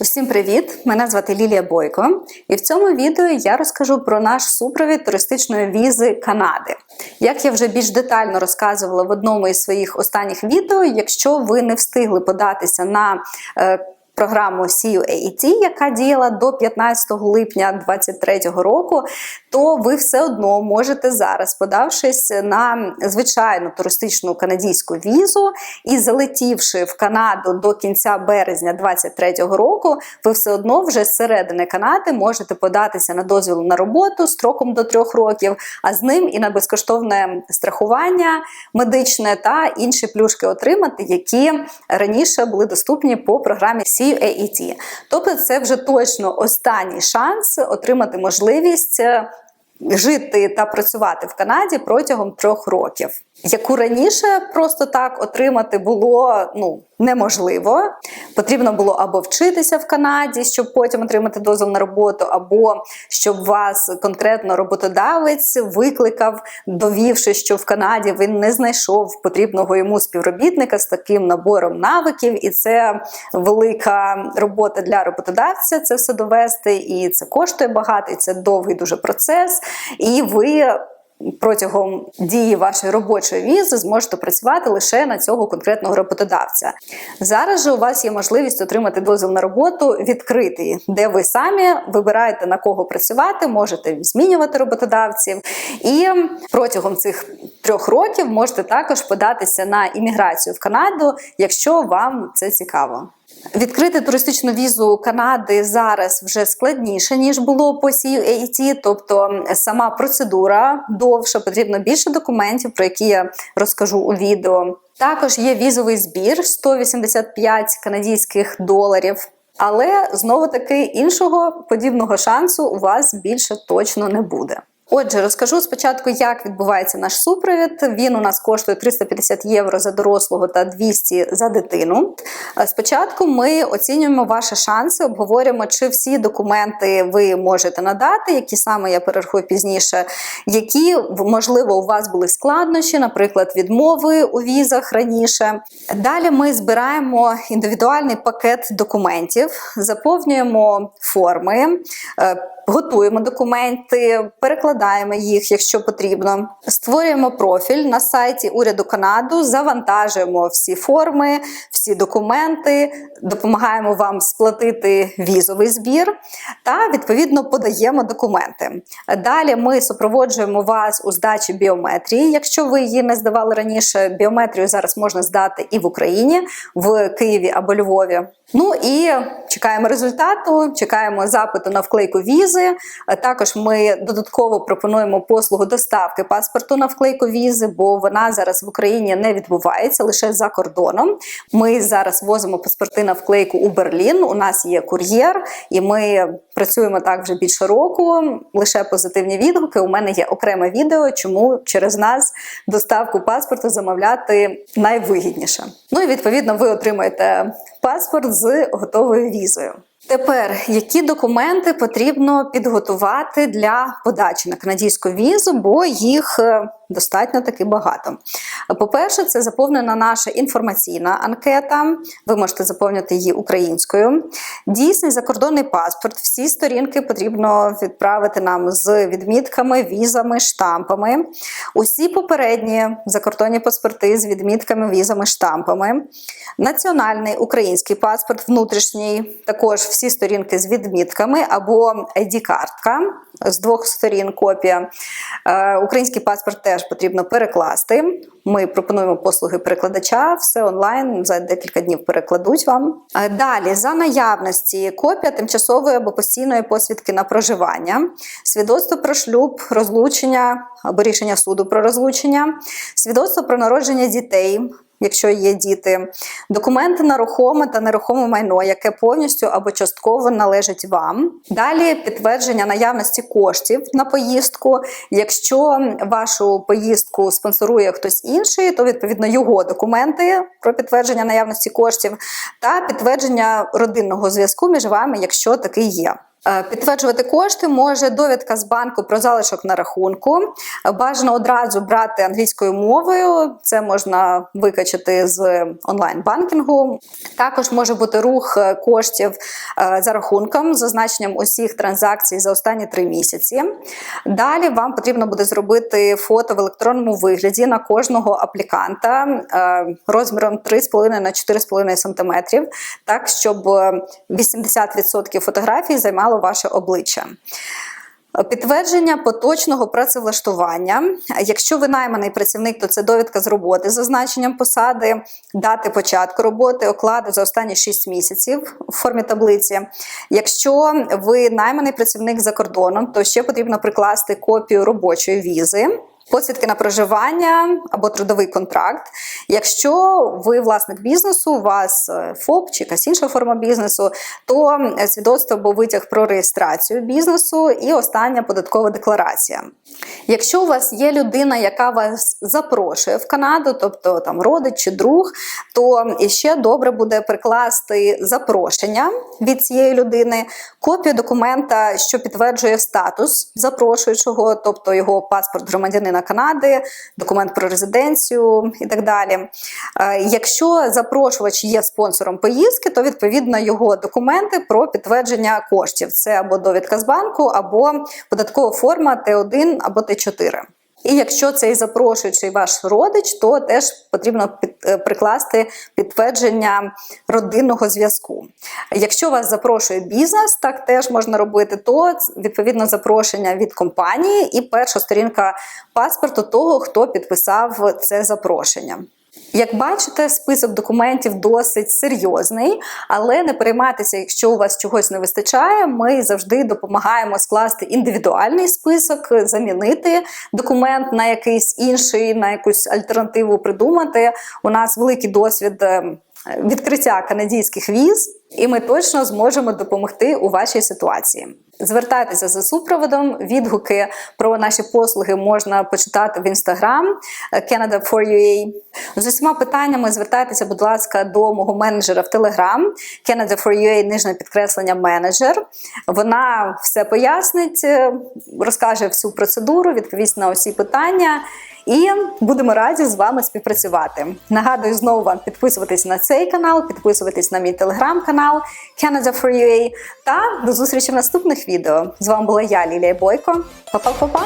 Усім привіт! Мене звати Лілія Бойко, і в цьому відео я розкажу про наш супровід туристичної візи Канади. Як я вже більш детально розказувала в одному із своїх останніх відео, якщо ви не встигли податися на е, Програму CUAET, яка діяла до 15 липня 2023 року, то ви все одно можете зараз, подавшись на звичайну туристичну канадську візу і залетівши в Канаду до кінця березня 2023 року, ви все одно вже з середини Канади можете податися на дозвіл на роботу строком до трьох років, а з ним і на безкоштовне страхування медичне та інші плюшки отримати, які раніше були доступні по програмі CUAET. Тобто, це вже точно останній шанс отримати можливість жити та працювати в Канаді протягом трьох років, яку раніше просто так отримати було ну неможливо. Потрібно було або вчитися в Канаді, щоб потім отримати дозвіл на роботу, або щоб вас конкретно роботодавець викликав, довівши, що в Канаді він не знайшов потрібного йому співробітника з таким набором навиків, і це велика робота для роботодавця. Це все довести, і це коштує багато, і це довгий дуже процес. І ви протягом дії вашої робочої візи зможете працювати лише на цього конкретного роботодавця. Зараз же у вас є можливість отримати дозвіл на роботу відкритий, де ви самі вибираєте на кого працювати, можете змінювати роботодавців, і протягом цих трьох років можете також податися на імміграцію в Канаду, якщо вам це цікаво. Відкрити туристичну візу Канади зараз вже складніше ніж було по CUAT, тобто сама процедура довша, потрібно більше документів, про які я розкажу у відео. Також є візовий збір 185 канадських доларів. Але знову таки іншого подібного шансу у вас більше точно не буде. Отже, розкажу спочатку, як відбувається наш супровід. Він у нас коштує 350 євро за дорослого та 200 за дитину. Спочатку ми оцінюємо ваші шанси, обговорюємо, чи всі документи ви можете надати, які саме я перерахую пізніше, які можливо у вас були складнощі, наприклад, відмови у візах раніше. Далі ми збираємо індивідуальний пакет документів, заповнюємо форми. Готуємо документи, перекладаємо їх, якщо потрібно. Створюємо профіль на сайті уряду Канаду, завантажуємо всі форми, всі документи, допомагаємо вам сплатити візовий збір та відповідно подаємо документи. Далі ми супроводжуємо вас у здачі біометрії. Якщо ви її не здавали раніше, біометрію зараз можна здати і в Україні, в Києві або Львові. Ну і чекаємо результату, чекаємо запиту на вклейку візи. Також ми додатково пропонуємо послугу доставки паспорту на вклейку візи, бо вона зараз в Україні не відбувається лише за кордоном. Ми зараз возимо паспорти на вклейку у Берлін. У нас є кур'єр, і ми працюємо так вже більше року. Лише позитивні відгуки. У мене є окреме відео, чому через нас доставку паспорту замовляти найвигідніше. Ну і відповідно ви отримаєте паспорт з готовою візою. Тепер які документи потрібно підготувати для подачі на канадійську візу, бо їх достатньо таки багато. По-перше, це заповнена наша інформаційна анкета. Ви можете заповнити її українською. Дійсний закордонний паспорт. Всі сторінки потрібно відправити нам з відмітками, візами, штампами. Усі попередні закордонні паспорти з відмітками, візами, штампами. Національний український паспорт, внутрішній, також всі сторінки з відмітками або ID-картка. З двох сторін копія. Український паспорт теж потрібно перекласти. Ми пропонуємо послуги перекладача, все онлайн за декілька днів перекладуть вам. Далі, за наявності, копія тимчасової або постійної посвідки на проживання, свідоцтво про шлюб, розлучення або рішення суду про розлучення, свідоцтво про народження дітей. Якщо є діти, документи на рухоме та нерухоме майно, яке повністю або частково належить вам. Далі підтвердження наявності коштів на поїздку. Якщо вашу поїздку спонсорує хтось інший, то відповідно його документи про підтвердження наявності коштів та підтвердження родинного зв'язку між вами, якщо такий є. Е, Підтверджувати кошти може довідка з банку про залишок на рахунку. Бажано одразу брати англійською мовою. Це можна викачати з онлайн-банкінгу. Також може бути рух е, коштів е, за рахунком з зазначенням усіх транзакцій за останні три місяці. Далі вам потрібно буде зробити фото в електронному вигляді на кожного апліканта розміром 3,5 на 4,5 см, так щоб е, 80% фотографій займало ваше обличчя. Підтвердження поточного працевлаштування. Якщо ви найманий працівник, то це довідка з роботи з зазначенням посади, дати початку роботи, окладу за останні 6 місяців в формі таблиці. Якщо ви найманий працівник за кордоном, то ще потрібно прикласти копію робочої візи. Посвідки на проживання або трудовий контракт. Якщо ви власник бізнесу, у вас е, ФОП чи якась інша форма бізнесу, то е, свідоцтво або витяг про реєстрацію бізнесу і остання податкова декларація. Якщо у вас є людина, яка вас запрошує в Канаду, тобто там родич чи друг, то ще добре буде прикласти запрошення від цієї людини, копію документа, що підтверджує статус запрошуючого, тобто його паспорт громадянина Канади, документ про резиденцію і так далі. Е, Якщо запрошувач є спонсором поїздки, то відповідно його документи про підтвердження коштів. Це або довідка з банку, або податкова форма Т1 або Т4. І якщо цей запрошуючий ваш родич, то теж потрібно під, е, прикласти підтвердження родинного зв'язку. Якщо вас запрошує бізнес, так теж можна робити, то відповідно запрошення від компанії і перша сторінка паспорту того, хто підписав це запрошення. Як бачите, список документів досить серйозний, але не переймайтеся, якщо у вас чогось не вистачає. Ми завжди допомагаємо скласти індивідуальний список, замінити документ на якийсь інший, на якусь альтернативу придумати. У нас великий досвід е, відкриття канадійських віз, і ми точно зможемо допомогти у вашій ситуації. Звертайтеся за супроводом. Відгуки про наші послуги можна почитати в інстаграм Canada for UA. З усіма питаннями звертайтеся, будь ласка, до мого менеджера в Телеграм Canada for UA, нижнє підкреслення менеджер. Вона все пояснить, е, розкаже всю процедуру, відповість на усі питання. І будемо раді з вами співпрацювати. Нагадую знову вам підписуватись на цей канал, підписуватись на мій телеграм-канал Canada for UA та до зустрічі в наступних відео. З вами була я, Лілія Бойко. Па-па-па-па!